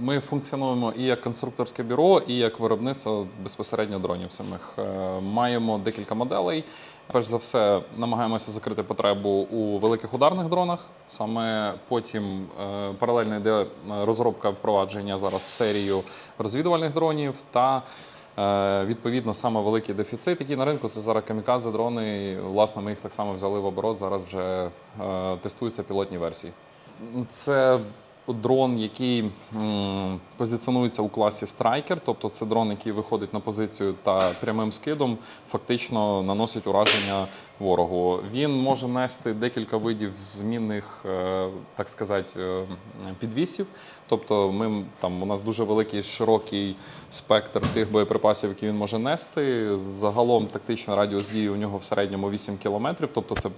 Ми функціонуємо і як конструкторське бюро, і як виробництво безпосередньо дронів самих. Е, Маємо декілька моделей. Перш за все, намагаємося закрити потребу у великих ударних дронах. Саме потім е, паралельно йде розробка впровадження зараз в серію розвідувальних дронів та е, відповідно саме великий дефіцит, який на ринку це зараз камікадзе дрони. Власне, ми їх так само взяли в оборот. Зараз вже е, тестуються пілотні версії. Це дрон, який позиціонується у класі Striker, тобто це дрон, який виходить на позицію та прямим скидом фактично наносить ураження ворогу. Він може нести декілька видів змінних, е, так сказати, е, підвісів. Тобто, ми там у нас дуже великий широкий спектр тих боєприпасів, які він може нести. Загалом тактичний радіус дії у нього в середньому 8 кілометрів, тобто це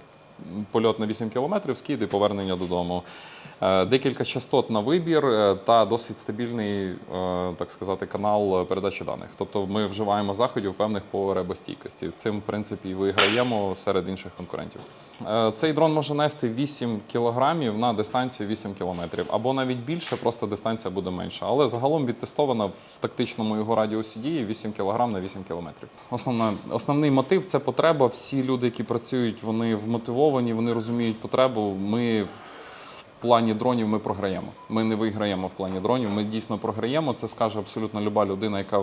польот на 8 кілометрів, скид і повернення додому. Е, Декілька частот на вибір е, та досить стабільний, е, так сказати, канал передачі даних. Тобто ми вживаємо заходів певних по ребостійкості. Цим, в принципі, і виграємо серед інших конкурентів. Цей дрон може нести 8 кілограмів на дистанцію 8 кілометрів, або навіть більше, просто дистанція буде менша. Але загалом відтестована в тактичному його радіусі дії 8 кілограм на 8 кілометрів. Основна, основний мотив це потреба. Всі люди, які працюють, вони вмотивовані, вони розуміють потребу. Ми в плані дронів ми програємо. Ми не виграємо в плані дронів. Ми дійсно програємо. Це скаже абсолютно люба людина, яка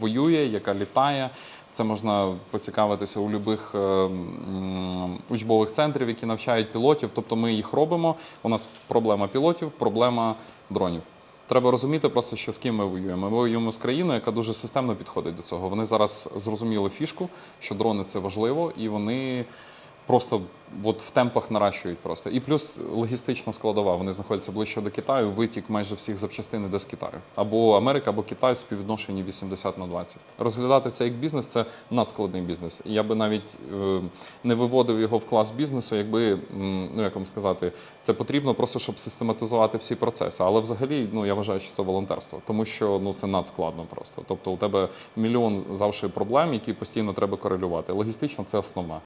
воює, яка літає. Це можна поцікавитися у будь-яких учбових центрів, які навчають пілотів. Тобто ми їх робимо. У нас проблема пілотів, проблема дронів. Треба розуміти просто, що з ким ми воюємо. Ми воюємо з країною, яка дуже системно підходить до цього. Вони зараз зрозуміли фішку, що дрони це важливо, і вони просто от в темпах наращують просто. І плюс логістична складова. Вони знаходяться ближче до Китаю. Витік майже всіх запчастин іде з Китаю. Або Америка, або Китай в співвідношенні 80 на 20. Розглядати це як бізнес це надскладний бізнес. Я би навіть е, не виводив його в клас бізнесу, якби ну як вам сказати, це потрібно просто, щоб систематизувати всі процеси. Але взагалі, ну я вважаю, що це волонтерство, тому що ну це надскладно просто. Тобто, у тебе мільйон завжди проблем, які постійно треба корелювати. Логістично це основна.